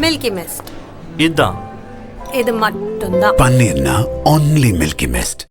Milky mist இதுதான் இது மட்டும்தான். பன்னீர்னா ஒன்லி மில்கி மிஸ்ட்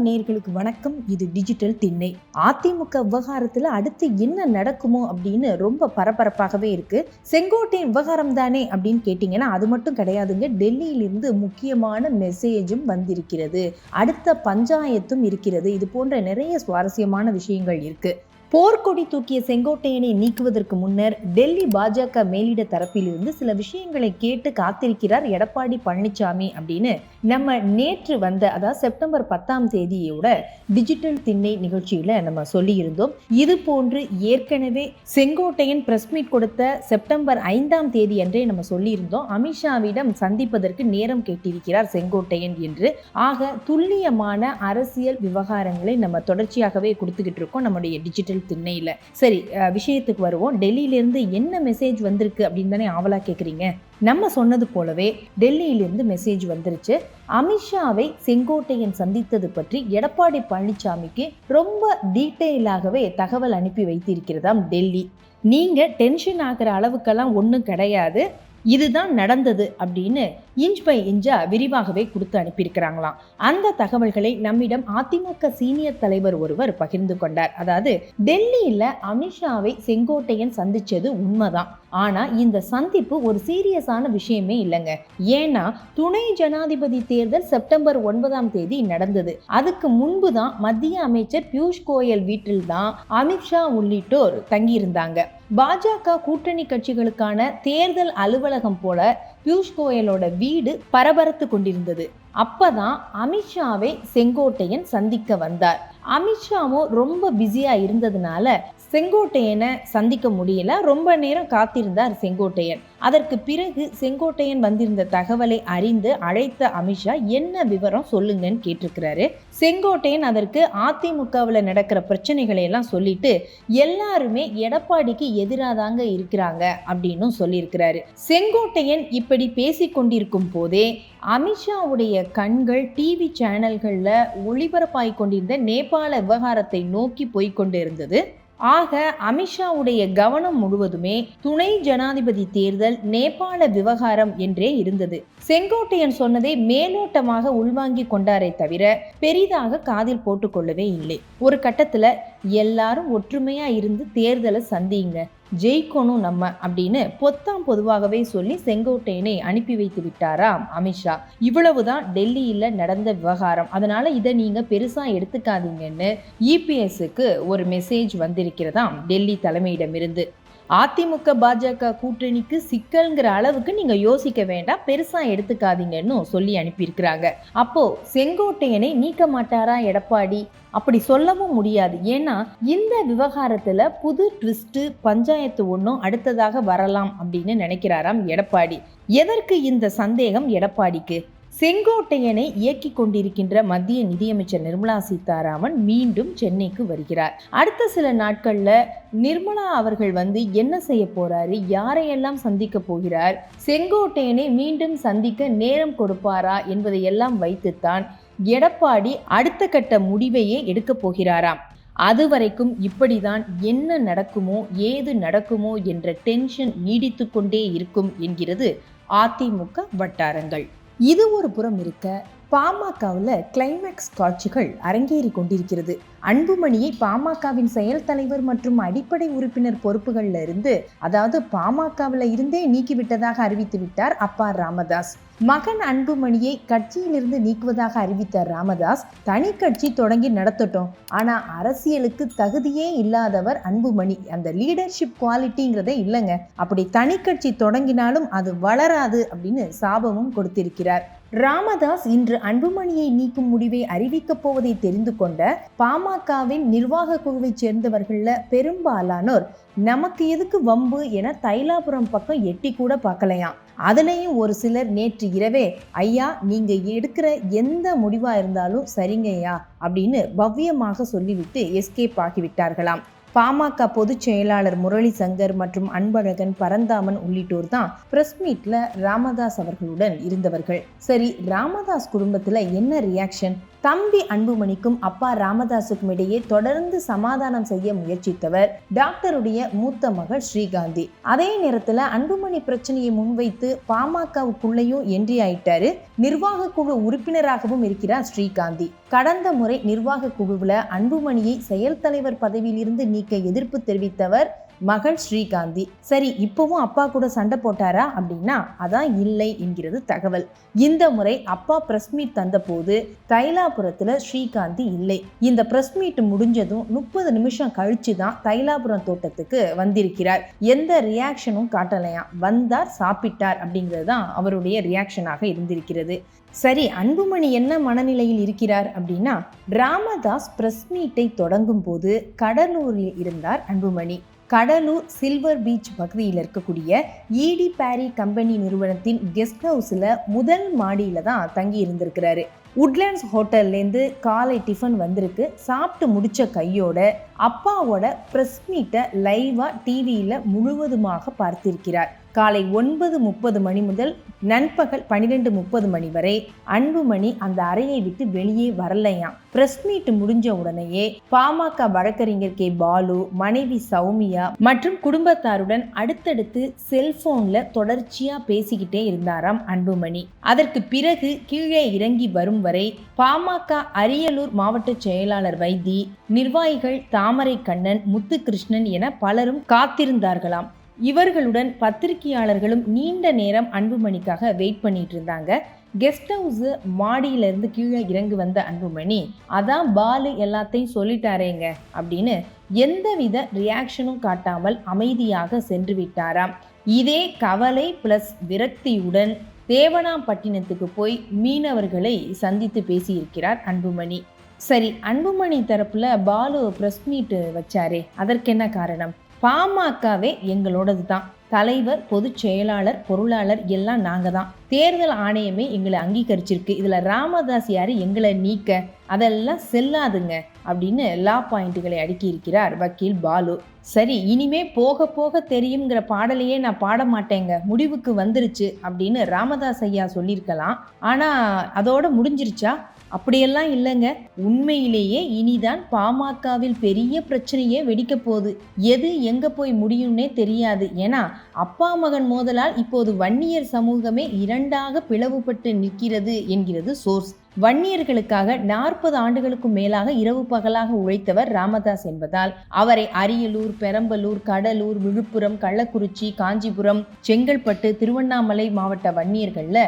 வணக்கம் நேர்களுக்கு வணக்கம். இது டிஜிட்டல் திண்ணை. அதிமுக விவகாரத்துல அடுத்து என்ன நடக்குமோ அப்படின்னு ரொம்ப பரபரப்பாகவே இருக்கு. செங்கோட்டையின் விவகாரம் தானே அப்படின்னு கேட்டீங்கன்னா அது மட்டும் கிடையாதுங்க. டெல்லியிலிருந்து முக்கியமான மெசேஜும் வந்திருக்கிறது. அடுத்த பஞ்சாயத்தும் இருக்கிறது. இது போன்ற நிறைய சுவாரஸ்யமான விஷயங்கள் இருக்கு. போர்க்கொடி தூக்கிய செங்கோட்டையனை நீக்குவதற்கு முன்னர் டெல்லி பாஜக மேலிட தரப்பிலிருந்து சில விஷயங்களை கேட்டு காத்திருக்கிறார் எடப்பாடி பழனிசாமி அப்படின்னு. நம்ம நேற்று வந்த அதாவது செப்டம்பர் பத்தாம் தேதியோட டிஜிட்டல் திண்ணை நிகழ்ச்சியில நம்ம சொல்லியிருந்தோம். இது போன்று ஏற்கனவே செங்கோட்டையன் பிரஸ் மீட் கொடுத்த செப்டம்பர் ஐந்தாம் தேதி அன்றே நம்ம சொல்லியிருந்தோம். அமித்ஷாவிடம் சந்திப்பதற்கு நேரம் கேட்டிருக்கிறார் செங்கோட்டையன் என்று. ஆக துல்லியமான அரசியல் விவகாரங்களை நம்ம தொடர்ச்சியாகவே கொடுத்துக்கிட்டு இருக்கோம். நம்முடைய டிஜிட்டல் திண்ணையில். சரி விஷயத்துக்கு வருவோம். டெல்லியிலேருந்து என்ன மெசேஜ் வந்திருக்கு அப்படின்னு தானே ஆவலாக கேட்குறீங்க நம்ம சொன்னது போலவே டெல்லியிலிருந்து மெசேஜ் வந்துருச்சு. அமித்ஷாவை செங்கோட்டையன் சந்தித்தது பற்றி எடப்பாடி பழனிசாமிக்கு ரொம்ப டீட்டெயிலாகவே தகவல் அனுப்பி வைத்திருக்கிறதாம் டெல்லி. நீங்கள் டென்ஷன் ஆகிற அளவுக்கெல்லாம் ஒன்றும் கிடையாது. இதுதான் நடந்தது அப்படின்னு இன்ச் பை இன்ச்சாக விரிவாகவே கொடுத்து அனுப்பியிருக்கிறாங்களாம். அந்த தகவல்களை நம்மிடம் அதிமுக சீனியர் தலைவர் ஒருவர் பகிர்ந்து கொண்டார். அதாவது டெல்லியில் அமித்ஷாவை செங்கோட்டையன் சந்திச்சது உண்மைதான். ஆனால் இந்த சந்திப்பு ஒரு சீரியஸான விஷயமே இல்லைங்க. ஏன்னா துணை ஜனாதிபதி தேர்தல் செப்டம்பர் ஒன்பதாம் தேதி நடந்தது. அதுக்கு முன்பு தான் மத்திய அமைச்சர் பியூஷ் கோயல் வீட்டில் தான் அமித்ஷா உள்ளிட்டோர் தங்கியிருந்தாங்க. பாஜக கூட்டணி கட்சிகளுக்கான தேர்தல் அலுவலகம் போல பியூஷ் கோயலோட வீடு பரபரத்து கொண்டிருந்தது. அப்பதான் அமித்ஷாவை செங்கோட்டையன் சந்திக்க வந்தார். அமித்ஷாவும் ரொம்ப பிஸியா இருந்ததுனால செங்கோட்டையனை சந்திக்க முடியல. ரொம்ப நேரம் காத்திருந்தார் செங்கோட்டையன். அதற்கு பிறகு செங்கோட்டையன் வந்திருந்த தகவலை அறிந்து அழைத்த அமித்ஷா என்ன விவரம் சொல்லுங்கன்னு கேட்டிருக்கிறாரு. செங்கோட்டையன் அதற்கு அதிமுகவில் நடக்கிற பிரச்சனைகளை எல்லாம் சொல்லிட்டு எல்லாருமே எடப்பாடிக்கு எதிராக தாங்க இருக்கிறாங்க அப்படின்னும் சொல்லியிருக்கிறாரு. செங்கோட்டையன் இப்படி பேசிக்கொண்டிருக்கும் போதே அமித்ஷாவுடைய கண்கள் டிவி சேனல்களில் ஒளிபரப்பாய் கொண்டிருந்த நேபாள விவகாரத்தை நோக்கி போய்க்கொண்டிருந்தது ஆக அமித்ஷாவுடைய கவனம் முழுவதுமே துணை ஜனாதிபதி தேர்தல் நேபாள விவகாரம் என்றே இருந்தது. செங்கோட்டையன் சொன்னதை மேலோட்டமாக உள்வாங்கி கொண்டாரே தவிர பெரிதாக காதில் போட்டுக்கொள்ளவே இல்லை. ஒரு கட்டத்துல எல்லாரும் ஒற்றுமையா இருந்து தேர்தலை சந்திங்க ஜெயிக்கணும் நம்ம அப்படின்னு பொத்தாம் பொதுவாகவே சொல்லி செங்கோட்டையனை அனுப்பி வைத்து விட்டாராம் அமித்ஷா இவ்வளவுதான் டெல்லியில் நடந்த விவகாரம். அதனால இதை நீங்க பெருசா எடுத்துக்காதீங்கன்னு இபிஎஸ்க்கு ஒரு மெசேஜ் வந்திருக்கிறதாம் டெல்லி தலைமையிடமிருந்து. அதிமுக பாஜக கூட்டணிக்கு சிக்கல்ங்கிற அளவுக்கு நீங்க யோசிக்க வேண்டாம். பெருசா எடுத்துக்காதீங்கன்னு சொல்லி அனுப்பியிருக்கிறாங்க. அப்போ செங்கோட்டையனை நீக்க மாட்டாரா எடப்பாடி? அப்படி சொல்லவும் முடியாது. ஏன்னா இந்த விவகாரத்துல புது ட்விஸ்ட்டு பஞ்சாயத்து ஒன்றும் அடுத்ததாக வரலாம் அப்படின்னு நினைக்கிறாராம் எடப்பாடி. எதற்கு இந்த சந்தேகம் எடப்பாடிக்கு? செங்கோட்டையனை இயக்கிக் கொண்டிருக்கின்ற மத்திய நிதியமைச்சர் நிர்மலா சீதாராமன் மீண்டும் சென்னைக்கு வருகிறார். அடுத்த சில நாட்களில் நிர்மலா அவர்கள் வந்து என்ன செய்ய போறாரு யாரையெல்லாம் சந்திக்க போகிறார் செங்கோட்டையனை மீண்டும் சந்திக்க நேரம் கொடுப்பாரா என்பதையெல்லாம் வைத்துத்தான் எடப்பாடி அடுத்த கட்ட முடிவையே எடுக்கப் போகிறாராம். அது வரைக்கும் இப்படிதான் என்ன நடக்குமோ ஏது நடக்குமோ என்ற டென்ஷன் நீடித்து கொண்டே இருக்கும் என்கிறது அதிமுக வட்டாரங்கள். இது ஒரு புறம் இருக்க பாமகவில் கிளைமேக்ஸ் காட்சிகள் அரங்கேறி கொண்டிருக்கிறது. அன்புமணியை பாமகவின் செயல் தலைவர் மற்றும் அடிப்படை உறுப்பினர் பொறுப்புகளில் இருந்து அதாவது பாமகவில் இருந்தே நீக்கிவிட்டதாக அறிவித்து விட்டார் அப்பா ராமதாஸ். மகன் அன்புமணியை கட்சியிலிருந்து நீக்குவதாக அறிவித்த ராமதாஸ் தனி கட்சி தொடங்கி நடத்தட்டும். ஆனால் அரசியலுக்கு தகுதியே இல்லாதவர் அன்புமணி. அந்த லீடர்ஷிப் குவாலிட்டிங்கிறதே இல்லைங்க. அப்படி தனி கட்சி தொடங்கினாலும் அது வளராது அப்படின்னு சாபமும் கொடுத்திருக்கிறார். ராமதாஸ் இன்று அன்புமணியை நீக்கும் முடிவை அறிவிக்கப் போவதை தெரிந்து கொண்ட பாமகவின் நிர்வாக குழுவைச் சேர்ந்தவர்களில் பெரும்பாலானோர் நமக்கு எதுக்கு வம்பு என தைலாபுரம் பக்கம் எட்டி கூட பார்க்கலையாம் அதுலேயும் ஒரு சிலர் நேற்று இரவே ஐயா நீங்கள் எடுக்கிற எந்த முடிவாக இருந்தாலும் சரிங்கய்யா அப்படின்னு பவ்யமாக சொல்லிவிட்டு எஸ்கேப் ஆகிவிட்டார்களாம். பாமக பொதுச் செயலாளர் முரளி சங்கர் மற்றும் அன்பழகன் பரந்தாமன் உள்ளிட்டோர் தான் பிரஸ் மீட்ல ராமதாஸ் அவர்களுடன் இருந்தவர்கள். சரி ராமதாஸ் குடும்பத்துல என்ன ரியாக்ஷன் தம்பி அன்புமணிக்கும் அப்பா ராமதாசுக்கும் இடையே தொடர்ந்து சமாதானம் செய்ய முயற்சித்தவர் டாக்டருடைய மூத்த மகள் ஸ்ரீகாந்தி. அதே நேரத்துல அன்புமணி பிரச்சனையை முன்வைத்து பாமகவுக்குள்ளேயும் என்ட்ரி ஆயிட்டாரு. நிர்வாக குழு உறுப்பினராகவும் இருக்கிறார் ஸ்ரீகாந்தி. கடந்த முறை நிர்வாக குழுவில் அன்புமணியை செயல் தலைவர் பதவியிலிருந்து நீக்க எதிர்ப்பு தெரிவித்தவர் மகள் ஸ்ரீகாந்தி சரி இப்பவும் அப்பா கூட சண்டை போட்டாரா அப்படின்னா அதான் இல்லை என்கிறது தகவல். இந்த முறை அப்பா பிரஸ் மீட் தந்தபோது தைலாபுரத்தில் ஸ்ரீகாந்தி இல்லை. இந்த பிரஸ் மீட் முடிஞ்சதும் முப்பது நிமிஷம் கழிச்சு தான் தைலாபுரம் தோட்டத்துக்கு வந்திருக்கிறார். எந்த ரியாக்ஷனும் காட்டலையாம் வந்தார் சாப்பிட்டார் அப்படிங்கிறது தான் அவருடைய ரியாக்ஷனாக இருந்திருக்கிறது. சரி அன்புமணி என்ன மனநிலையில் இருக்கிறார் அப்படின்னா ராமதாஸ் பிரஸ் மீட்டை தொடங்கும் போது கடலூரில் இருந்தார் அன்புமணி. கடலூர் சில்வர் பீச் பகுதியில் இருக்கக்கூடிய ஈடி பேரி கம்பெனி நிறுவனத்தின் கெஸ்ட் ஹவுஸில் முதல் மாடியில் தான் தங்கி இருந்திருக்கிறாரு. உட்லேண்ட்ஸ் ஹோட்டல்லேருந்து காலை டிஃபன் வந்திருக்கு. சாப்பிட்டு முடிச்ச கையோட அப்பாவோட ப்ரெஸ் மீட்டை லைவாக டிவியில் முழுவதுமாக பார்த்திருக்கிறார். காலை ஒன்பது முப்பது மணி முதல் நண்பகல் பன்னிரெண்டு முப்பது மணி வரை அன்புமணி அந்த அறையை விட்டு வெளியே வரலையாம் பிரஸ் மீட் முடிஞ்ச உடனேயே பாமக வழக்கறிஞர் கே. பாலு மனைவி சௌமியா மற்றும் குடும்பத்தாருடன் அடுத்தடுத்து செல்போன்ல தொடர்ச்சியா பேசிக்கிட்டே இருந்தாராம் அன்புமணி அதற்கு பிறகு கீழே இறங்கி வரும் வரை பாமக அரியலூர் மாவட்ட செயலாளர் வைத்தி நிர்வாகிகள் தாமரை கண்ணன் முத்துகிருஷ்ணன் என பலரும் காத்திருந்தார்களாம். இவர்களுடன் பத்திரிகையாளர்களும் நீண்ட நேரம் அன்புமணிக்காக வெயிட் பண்ணிட்டு இருந்தாங்க கெஸ்ட் ஹவுஸ் மாடியிலிருந்து கீழே இறங்கி வந்த அன்புமணி அதான் பாலு எல்லாத்தையும் சொல்லிட்டாரேங்க அப்படின்னு எந்தவித ரியாக்ஷனும் காட்டாமல் அமைதியாக சென்று விட்டாராம். இதே கவலை பிளஸ் விரக்தியுடன் தேவனாம்பட்டினத்துக்கு போய் மீனவர்களை சந்தித்து பேசியிருக்கிறார் அன்புமணி. சரி அன்புமணி தரப்புல பாலு பிரஸ் மீட் வச்சாரே அதற்கென்ன காரணம்? பாமகவே எங்களோடது தான் தலைவர் பொதுச் செயலாளர் பொருளாளர் எல்லாம் நாங்கள் தான் தேர்தல் ஆணையமே எங்களை அங்கீகரிச்சிருக்கு. இதில் ராமதாஸ் யார் எங்களை நீக்க அதெல்லாம் செல்லாதுங்க அப்படின்னு எல்லா பாயிண்ட்டுகளை அடுக்கி இருக்கிறார் வக்கீல் பாலு. சரி இனிமே போக போக தெரியுங்கிற பாடலையே நான் பாட மாட்டேங்க. முடிவுக்கு வந்துருச்சு அப்படின்னு ராமதாஸ் ஐயா சொல்லியிருக்கலாம். ஆனால் அதோட முடிஞ்சிருச்சா? அப்படியெல்லாம் இல்லைங்க. உண்மையிலேயே இனிதான் பாமகவில் பெரிய பிரச்சனையே வெடிக்க போகுது. எது எங்க போய் முடியும்னே தெரியாது. ஏன்னா அப்பா மகன் மோதலால் இப்போது வன்னியர் சமூகமே இரண்டாக பிளவுபட்டு நிற்கிறது என்கிறது சோர்ஸ். வன்னியர்களுக்காக நாற்பது ஆண்டுகளுக்கும் மேலாக இரவு பகலாக உழைத்தவர் ராமதாஸ் என்பதால் அவரை அரியலூர் பெரம்பலூர் கடலூர் விழுப்புரம் கள்ளக்குறிச்சி காஞ்சிபுரம் செங்கல்பட்டு திருவண்ணாமலை மாவட்ட வன்னியர்கள்ல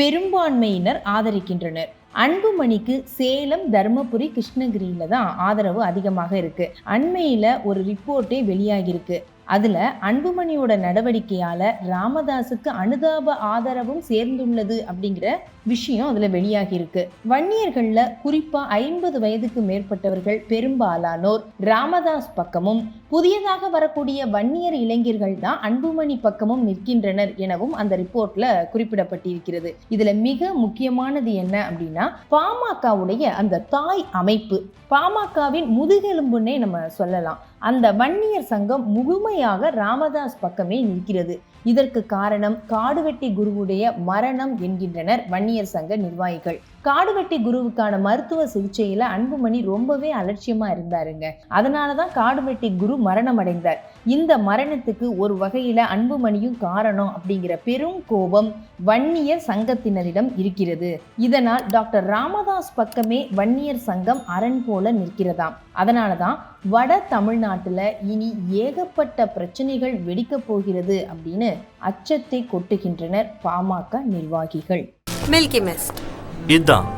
பெரும்பான்மையினர் ஆதரிக்கின்றனர். அன்புமணிக்கு சேலம் தருமபுரி கிருஷ்ணகிரியில தான் ஆதரவு அதிகமாக இருக்கு. அண்மையில ஒரு ரிப்போர்ட்டே வெளியாகிருக்கு அதில் அன்புமணியோட நடவடிக்கையால் ராமதாஸுக்கு அனுதாப ஆதரவும் சேர்ந்துள்ளது அப்படிங்கிற விஷயம் அதில் வெளியாகியிருக்கு வன்னியர்களில் குறிப்பாக ஐம்பது வயதுக்கு மேற்பட்டவர்கள் பெரும்பாலானோர் ராமதாஸ் பக்கமும் புதியதாக வரக்கூடிய வன்னியர் இளைஞர்கள் தான் அன்புமணி பக்கமும் நிற்கின்றனர் எனவும் அந்த ரிப்போர்ட்ல குறிப்பிடப்பட்டிருக்கிறது. இதுல மிக முக்கியமானது என்ன அப்படின்னா பாமகவுடைய அந்த தாய் அமைப்பு பாமகவின் முதுகெலும்புன்னே நம்ம சொல்லலாம். அந்த வன்னியர் சங்கம் முழுமையாக ராமதாஸ் பக்கமே நிற்கிறது. இதற்கு காரணம் காடுவெட்டி குருவுடைய மரணம் என்கின்றனர் வன்னியர் சங்க நிர்வாகிகள். காடுவெட்டி குருவுக்கான மருத்துவ சிகிச்சையில அன்புமணி ரொம்பவே அலட்சியமா இருந்தாருங்க. அதனாலதான் காடுவெட்டி குரு மரணம் அடைந்தார் இந்த மரணத்துக்கு ஒரு வகையில அன்புமணியும் காரணம் அப்படிங்கிற பெரும் கோபம் வன்னியர் சங்கத்தினரிடம் இருக்கிறது. இதனால் டாக்டர் ராமதாஸ் பக்கமே வன்னியர் சங்கம் அரண் போல நிற்கிறதாம். அதனாலதான் வட தமிழ்நாட்டுல இனி ஏகப்பட்ட பிரச்சனைகள் வெடிக்கப் போகிறது அப்படின்னு அச்சத்தை கொட்டுகின்றனர் பாமக நிர்வாகிகள். Milky Mist. இதான்.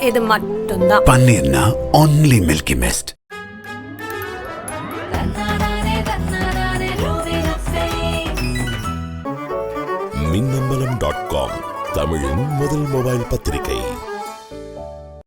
இது மட்டும்தான். பன்னீர்னா only Milky Mist Minnambalam dot com தமிழின் முதல் மொபைல் பத்திரிகை.